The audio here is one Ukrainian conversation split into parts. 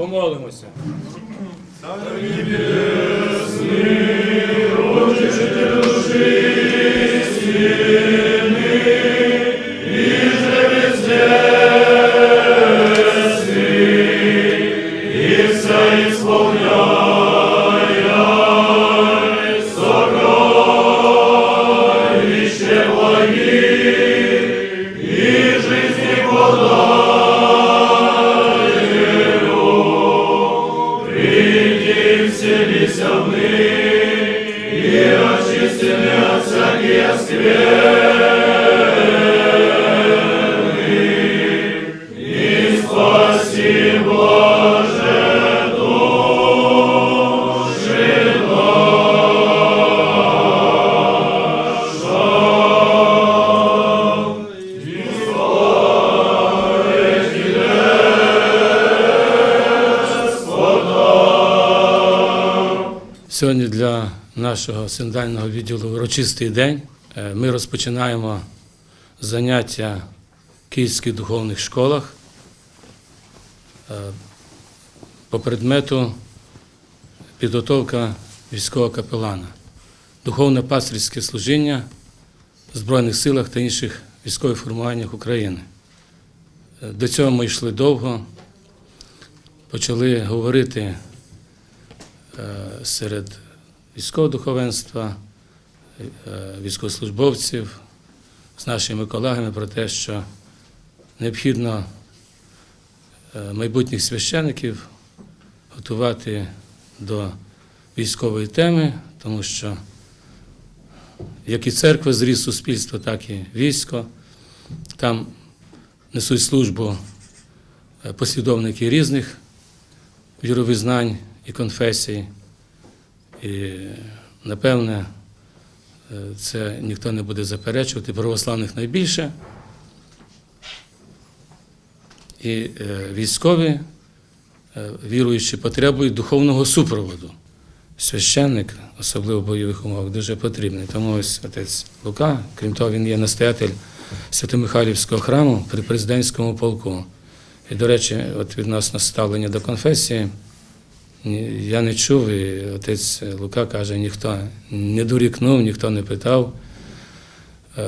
Помолимося. исцелятся и оскверны. И спаси, Боже, души наша. И славы тебе, Господа. Сегодня для нашого синодального відділу урочистий день. Е, Ми розпочинаємо заняття в київських духовних школах е, по предмету підготовка військового капелана, духовне пастирське служіння в Збройних силах та інших військових формуваннях України. Е, До цього ми йшли довго, почали говорити серед військового духовенства, е, військовослужбовців з нашими колегами про те, що необхідно е, майбутніх священиків готувати до військової теми, тому що як і церква зріс суспільство, так і військо. Там несуть службу е, послідовники різних віровизнань і конфесій. І, напевне, е, це ніхто не буде заперечувати. Православних найбільше. І е, військові, е, віруючі, потребують духовного супроводу. Священник, особливо в бойових умовах, дуже потрібний. Тому ось отець Лука, крім того, він є настоятель Свято-Михайлівського храму при президентському полку. І, до речі, от відносно ставлення до конфесії, я не чув, і отець Лука каже, ніхто не дорікнув, ніхто не питав е,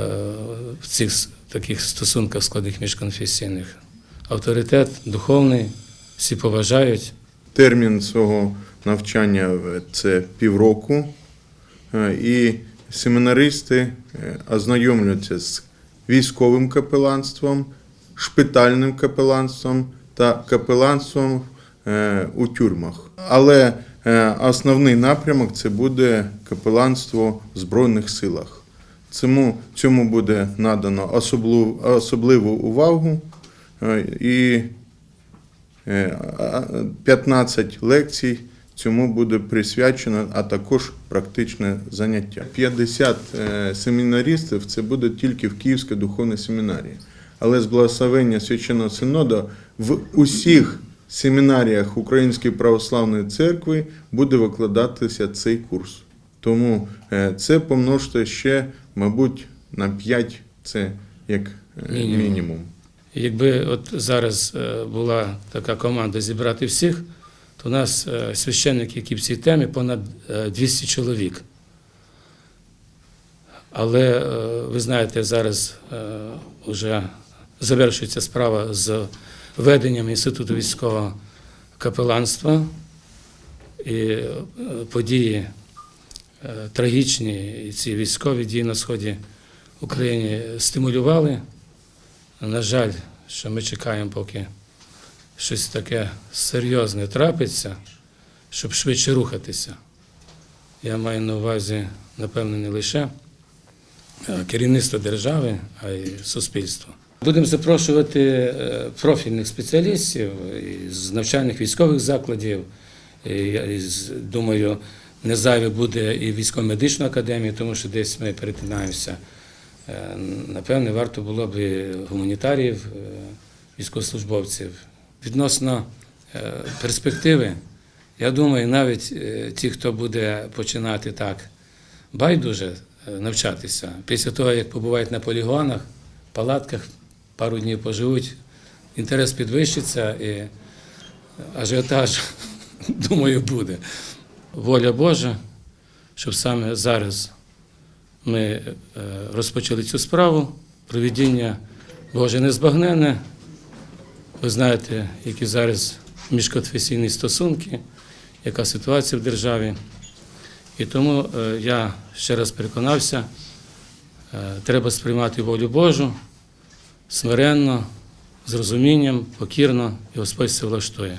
в цих таких стосунках складних міжконфесійних. Авторитет духовний, всі поважають. Термін свого навчання це півроку, Е, і семінаристи е, ознайомлюються з військовим капеланством, шпитальним капеланством та капеланством у тюрмах. Але е, основний напрямок це буде капеланство в Збройних силах. Цьому, цьому буде надано особливу, особливу увагу е, і Е, 15 лекцій цьому буде присвячено, а також практичне заняття. 50 е, семінаристів це буде тільки в Київській духовній семінарії. Але з благословення священного синоду в усіх семінаріях Української православної церкви буде викладатися цей курс. Тому е, це помножте ще, мабуть, на 5 це як е, Мінімум. мінімум. Якби от зараз е, була така команда зібрати всіх, то у нас священники, які в цій темі, понад е, 200 чоловік. Але ви знаєте, зараз вже завершується справа з веденням Інституту військового капеланства і е, події е, трагічні, і ці військові дії на сході України стимулювали. На жаль, що ми чекаємо, поки щось таке серйозне трапиться, щоб швидше рухатися. Я маю на увазі, напевно, не лише е, керівництво держави, а й суспільство. Будемо запрошувати е, профільних спеціалістів з навчальних військових закладів. Я думаю, не зайве буде і військово-медична академія, тому що десь ми перетинаємося. Е, Напевне, варто було б е, військовослужбовців. Відносно е, перспективи, я думаю, навіть е, ті, хто буде починати так байдуже е, навчатися, після того, як побувають на полігонах, палатках, пару днів поживуть, інтерес підвищиться і ажіотаж, думаю, буде. Воля Божа, щоб саме зараз ми е, розпочали цю справу. Провідіння Боже незбагненне. Ви знаєте, які зараз міжконфесійні стосунки, яка ситуація в державі. І тому е, я ще раз переконався, е, треба сприймати волю Божу смиренно, з розумінням, покірно, і Господь все влаштує.